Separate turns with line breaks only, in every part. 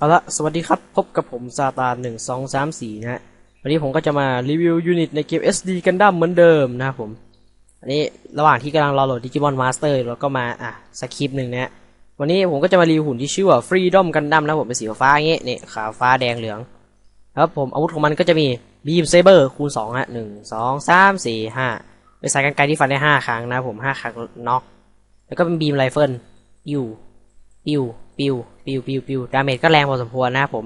เอาละสวัสดีครับ พบกับผมซาตานหนึ่งสองสามสี่นะฮะ วันนี้ผมก็จะมารีวิวยูนิตในเกม SD Gundam เหมือนเดิมนะครับผม อันนี้ระหว่างที่กำลังรอโหลด Digimon Master เราก็มา อะสคริปหนึ่งนะฮะ วันนี้ผมก็จะมารีวิวหุ่นที่ชื่อว่า Freedom Gundam นะผมเป็นสีฟ้าอย่างงี้ยนี่ขาวฟ้าแดงเหลือง ครับผมอาวุธของมันก็จะมี Beam Saber คูณสองฮะหนึ่งสองสามสี่ห้าเป็นสายกันไกลที่ฟันได้ห้าครั้งนะผมห้าครั้งน็อกแล้วก็เป็น Beam Rifle ยู ปิวปิวปิวปิวปิวดาเมจก็แรงพอสมควรนะครับผม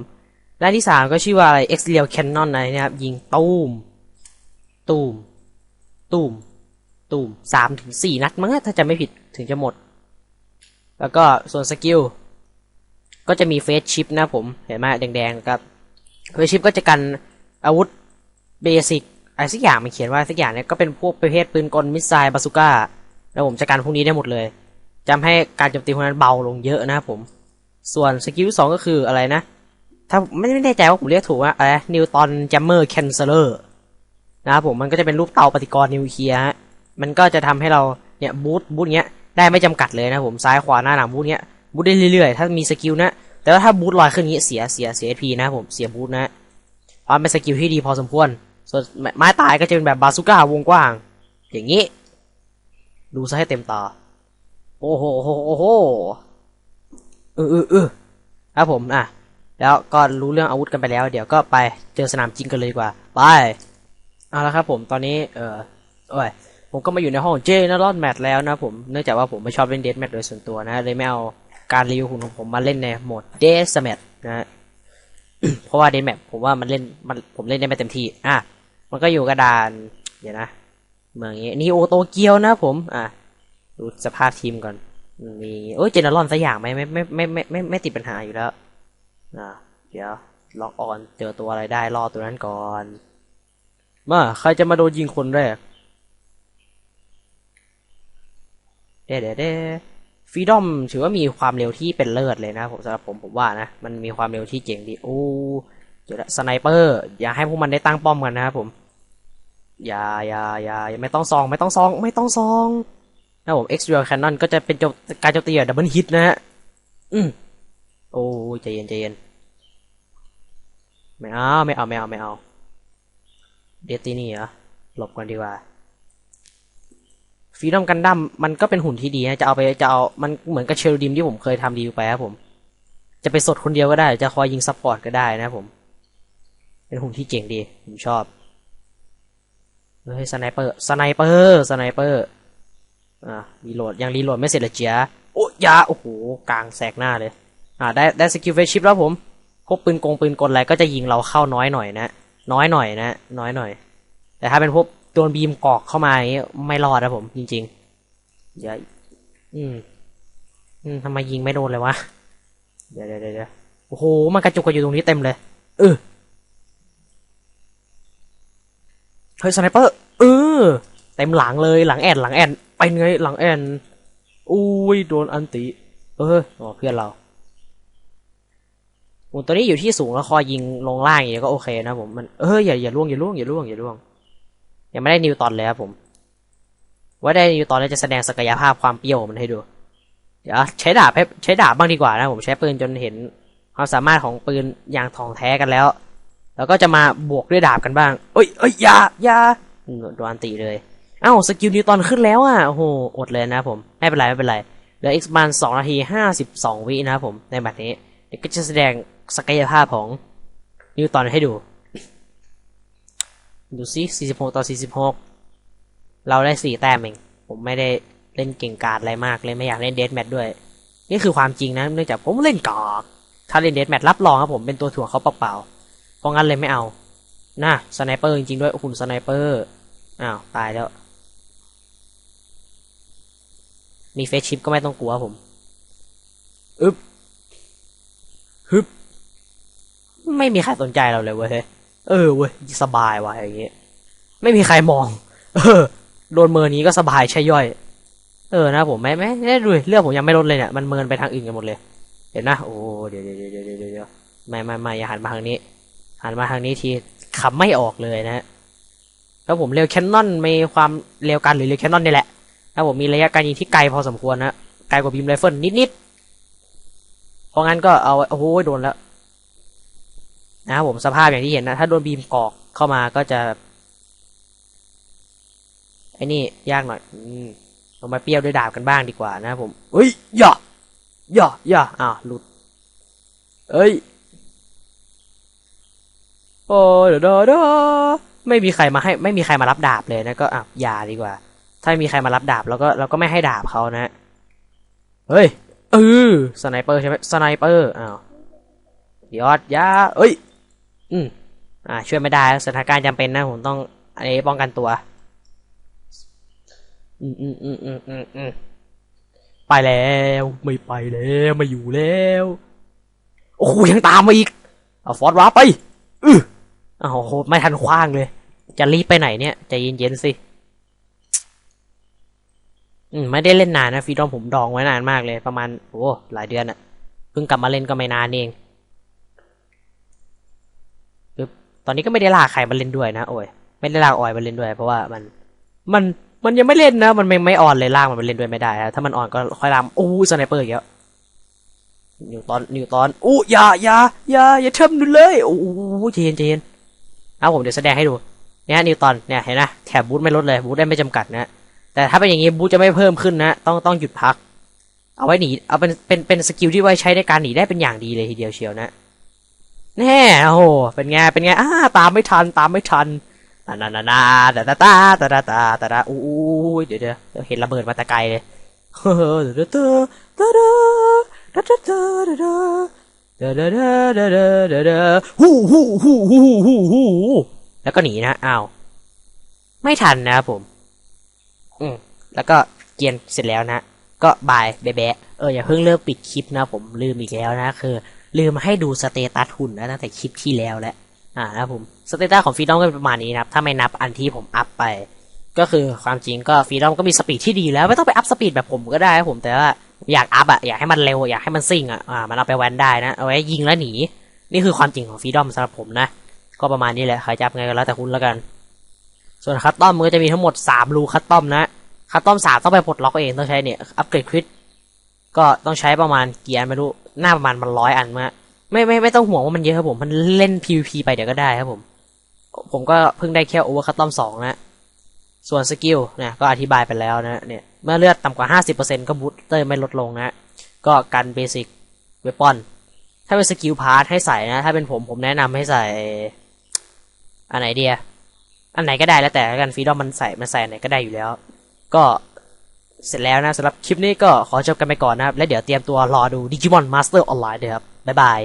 ด้านที่สามก็ชื่อว่าอะไร X Real Cannon อะไรนะครับยิงตูมตูมตูมตูมสามถึงสี่นัดมั้งถ้าจะไม่ผิดถึงจะหมด แล้วก็ส่วนสกิลก็จะมีเฟสชิปนะผม เห็นไหมแดงๆครับเฟสชิปก็จะกันอาวุธเบสิกอะไรสักอย่างมันเขียนว่าสักอย่างเนี่ยก็เป็นพวกประเภทปืนกลมิสไซล์บาซูก้าแล้วผมจะกันพวกนี้ได้หมดเลย จำให้การโจมตีของนั้นเบาลงเยอะนะครับผม ส่วนสกิลสองก็คืออะไรนะ ถ้าไม่ไม่แน่ใจว่าผมเรียกถูกว่าอะไรนิวตันแจมเมอร์แคนเซอร์นะครับผมมันก็จะเป็นรูปเตาปฏิกรณ์นิวเคลียร์ฮะมันก็จะทำให้เราเนี่ยบูทบูทเงี้ยได้ไม่จำกัดเลยนะผมซ้ายขวาหน้าหลังบูทเงี้ยบูทได้เรื่อยๆ ถ้ามีสกิลนะ แต่ว่าถ้าบูทลอยขึ้นงี้เสียเสียเสียพีนะผมเสียบูทนะเพราะเป็นสกิลที่ดีพอสมควร ส่วนไม้ตายก็จะเป็นแบบบาซูก้าวงกว้าง อย่างนี้ ดูซะให้เต็มตา โอ้โหโอ้โหโอ้โหเออเออเออครับผมอะแล้วก็รู้เรื่องอาวุธกันไปแล้ว เดี๋ยวก็ไปเจอสนามจริงกันเลยดีกว่าไปเอาละครับผมตอนนี้เออโอ้ยผมก็มาอยู่ในห้องเจนรอดแมทแล้วนะผมเนื่องจากว่าผมไม่ชอบเล่นเดสแมทโดยส่วนตัวนะเลยไม่เอาการรีวิวหุ่นของผมมาเล่นในโหมดเดสแมทนะฮะเพราะว่าเดสแมทผมว่ามันเล่นมันผมเล่นได้ไม่เต็มที่อะมันก็อยู่กระดานเดี๋ยวนะเมืองนี้นี่โอโตเกียวนะผมอะ ดูสภาพทีมก่อนมีโอ้ยเจเนอรอนสักอย่างไหมไม่ไม่ไม่ไม่ไม่ไม่ติดปัญหาอยู่แล้วนะเดี๋ยวล็อกออนเจอตัวอะไรได้รอตัวนั้นก่อน มาใครจะมาโดนยิงคนแรกเด้เด้เด้ฟีดอมถือว่ามีความเร็วที่เป็นเลิศเลยนะผมสำหรับผมผมว่านะมันมีความเร็วที่เจ๋งดีโอ้เจอล้วสไนเปอร์อย่าให้พวกมันได้ตั้งป้อมกันนะครับผมอย่าอย่าอย่าอย่าไม่ต้องซอง ไม่ต้องซอง ไม่ต้องซอง นะผม X Real Cannon ก็จะเป็นโจการโจมตีแบบดับเบิลฮิตนะฮะ อืมโอ้ยใจเย็นใจเย็น ไม่เอา ไม่เอา ไม่เอา ไม่เอา เดตินี่เหรอ หลบก่อนดีกว่าฟีดอมกันดั้มมันก็เป็นหุ่นที่ดีนะจะเอาไปจะเอา มันเหมือนกับเชลดิมที่ผมเคยทำรีไปครับผม จะไปสดคนเดียวก็ได้ จะคอยยิงซัพพอร์ตก็ได้นะผม เป็นหุ่นที่เจ๋งดี ผมชอบเฮ้ยสไนเปอร์สไนเปอร์สไนเปอร์ อ่ารีโหลดยังรีโหลดไม่เสร็จเลยเจียโอ้ยาโอ้โหกลางแสกหน้าเลย อ่าได้ได้สกิลเฟชิปแล้วผมพวกปืนกงปืนกลอะไรก็จะยิงเราเข้าน้อยหน่อยนะ น้อยหน่อยนะ น้อยหน่อย แต่ถ้าเป็นพวกโดนบีมกอกเข้ามาอย่างนี้ไม่รอดนะผมจริงๆเดี๋ยวอืม อืมทำไมยิงไม่โดนเลยวะ เดี๋ยวเดี๋ยวเดี๋ยวโอ้โหมันกระจุกกันอยู่ตรงนี้เต็มเลย เออเฮ้ยสไนเปอร์เออเต็มหลังเลยหลังแอนหลังแอน เป็นไงหลังแอนอุ้ยโดนอันติ เอออ๋อเพื่อนเราผมตัวนี้อยู่ที่สูงแล้วคอยยิงลงล่างอย่างนี้ก็โอเคนะผมมันเอออย่าอย่าล่วงอย่าล่วงอย่าล่วงอย่าล่วงยังไม่ได้นิวตอนเลยครับผม ว่าได้นิวตอนแล้วจะแสดงศักยภาพความเปรี้ยวมันให้ดู เดี๋ยวใช้ดาบใช้ดาบบ้างดีกว่านะผมใช้ปืนจนเห็นความสามารถของปืนอย่างทองแท้กันแล้ว แล้วก็จะมาบวกด้วยดาบกันบ้าง เอ้ยเอ้ยอย่าอย่าโดนอันติเลย เอ้าสกิลนิวตอนขึ้นแล้วอะโอ้โหอดเลยนะผมไม่เป็นไรไม่เป็นไรเหลือ x มันสองนาทีห้าสิบสองวินะผมในแบบนี้เดี๋ยวก็จะแสดงศักยภาพของนิวตอนให้ดู ดูซิสี่สิบหกต่อสี่สิบหกเราได้สี่แต้มเอง ผมไม่ได้เล่นเก่งกาจอะไรมากเลยไม่อยากเล่นเดสแมทด้วย นี่คือความจริงนะเนื่องจากผมเล่นกากถ้าเล่นเดสแมทรับรองครับผมเป็นตัวถ่วงเขาเปล่าๆเพราะงั้นเลยไม่เอา น่ะสไนเปอร์จริงๆด้วยหุ่นสไนเปอร์อ้าวตายแล้ว มีเฟซชิปก็ไม่ต้องกลัวผมอึบฮึบ ไม่มีใครสนใจเราเลยเว้ยเออเว้ยสบายว่ะอย่างเงี้ยไม่มีใครมอง เออโดนเมินนี้ก็สบายใช่ย่อย เออนะผมไม่ไม่ได้ดูเรื่องผมยังไม่ลดเลยเนี่ยมันเมินไปทางอื่นกันหมดเลย เห็นนะโอ้เดี๋ยวเดี๋ยวเดี๋ยวเดี๋ยวเดี๋ยวไม่ไม่ไม่อย่าหันมาทางนี้ หันมาทางนี้ทีขำไม่ออกเลยนะแล้วผมเร็วแคนนอนมีความเร็วกันหรือเร็วแคนนอนนี่แหละ แล้วผมมีระยะการยิงที่ไกลพอสมควรนะไกลกว่าบีมไรเฟิลนิดๆเพราะงั้นก็เอาโอ้โหโดนแล้วนะครับผมสภาพอย่างที่เห็นนะ ถ้าโดนบีมกอกเข้ามาก็จะไอ้นี่ยากหน่อยอืมามาเปรี้ยวด้วยดาบกันบ้างดีกว่านะผมเฮ้ยอย่าอย่าอย่าอ้าวหลุดเอ้ยโอ้เดี๋ยเดี๋ยวเดี๋ยวไม่มีใครมาให้ ไม่มีใครมารับดาบเลยนะก็อะอย่าดีกว่า ถ้ามีใครมารับดาบเราก็เราก็ไม่ให้ดาบเขานะเฮ้ยเออสไนเปอร์ใช่ไหมสไนเปอร์อ้าวยอดยาเอ้ยอืมอ่าช่วยไม่ได้สถานการณ์จำเป็นนะผมต้องอันนี้ป้องกันตัวอืมอืมอืมอืมอืมอืมไปแล้วไม่ไปแล้วไม่อยู่แล้วโอ้โหยังตามมาอีกเอาฟอร์ดวาไปอืออ้าวโหไม่ทันคว้างเลย จะรีบไปไหนเนี่ยใจเย็นๆสิ ไม่ได้เล่นนานนะฟรีดอมผมดองไว้นานมากเลยประมาณโอ้หลายเดือนอะเพิ่งกลับมาเล่นก็ไม่นานเองปึ๊บตอนนี้ก็ไม่ได้ลากใครมาเล่นด้วยนะโอ้ยไม่ได้ลากออยมาเล่นด้วย เพราะว่ามันมันมันยังไม่เล่นนะ มันไม่ไม่ออนเลยลากมันมาเล่นด้วยไม่ได้นะถ้ามันออนก็ค่อยลามอู้สไนเปอร์อีกแล้วนิวตอนนิวตอนอู้อย่าอย่าอย่าอย่าเทิมดูเลยโอ้เจนเจนเอาผมเดี๋ยวแสดงให้ดูเนี่ยนิวตอนเนี่ยเห็นนะแถบบูทไม่ลดเลยบูทได้ไม่จำกัดนะ แต่ถ้าเป็นอย่างนี้บูทจะไม่เพิ่มขึ้นนะ ต้องต้องหยุดพัก เอาไว้หนี เอาเป็นเป็นเป็นสกิลที่ไว้ใช้ในการหนีได้เป็นอย่างดีเลยทีเดียวเชียวนะแน่โอ้โหเป็นไงเป็นไงอ้าตามไม่ทัน ตามไม่ทันนานานานาตาตาตาตาตาตาตาตาอู้เดี๋ยวเดี๋ยวเห็นระเบิดมาแตะไกลเลยเฮ้อเดี๋ยวเดเดเดเดเดเดเดเดเดเดเดเดฮู้ฮู้ฮู้ฮู้ฮู้ฮู้แล้วก็หนีนะอ้าวไม่ทันนะครับผม อืมแล้วก็เกียนเสร็จแล้วนะ ก็บายแบะเอออย่าเพิ่งเลิกปิดคลิปนะ ผมลืมอีกแล้วนะ คือ ลืมให้ดูสเตตัสหุ่นนะตั้งแต่คลิปที่แล้วแล้วอ่านะผมสเตตัสของฟีดอมก็เป็นประมาณนี้นะครับ ถ้าไม่นับอันที่ผมอัพไป ก็คือความจริงก็ฟีดอมก็มีสปีดที่ดีแล้วไม่ต้องไปอัพสปีดแบบผมก็ได้ครับผมแต่ว่าอยากอัพอะอยากให้มันเร็วอยากให้มันซิ่งอะอ่ามันเอาไปแวนได้นะเอาไว้ยิงแล้วหนีนี่คือความจริงของฟีดอมสำหรับผมนะก็ประมาณนี้แหละใครจะอัพไงก็แล้วแต่คุณแล้วกัน ส่วนคัตตอมมันก็จะมีทั้งหมดสามรูคัตตอมนะ คัตตอมสามต้องไปปลดล็อกเองต้องใช้เนี่ย อัปเกรดคริสก็ต้องใช้ประมาณกี่อันไม่รู้ หน้าประมาณมันร้อยอันมาไม่ไม่ไม่ต้องห่วงว่ามันเยอะครับผม มันเล่น PVP ไปเดี๋ยวก็ได้ครับผม ผมก็เพิ่งได้แค่โอเวอร์คัตตอมสองนะ ส่วนสกิลเนี่ยก็อธิบายไปแล้วนะเนี่ย เมื่อเลือดต่ำกว่า 50%ก็บูสเตอร์ไม่ลดลงนะ ก็กันเบสิกเวปอน ถ้าเป็นสกิลพาร์ทให้ใส่นะ ถ้าเป็นผมผมแนะนำให้ใส่อันไหนเดีย อันไหนก็ได้แล้วแต่ละกันฟรีดอมมันใส่มันใส่ไหนก็ได้อยู่แล้ว ก็เสร็จแล้วนะสำหรับคลิปนี้ก็ขอจบกันไปก่อนนะครับ แล้วเดี๋ยวเตรียมตัวรอดูดิจิมอนมาสเตอร์ออนไลน์เด้วยครับ บ๊ายบาย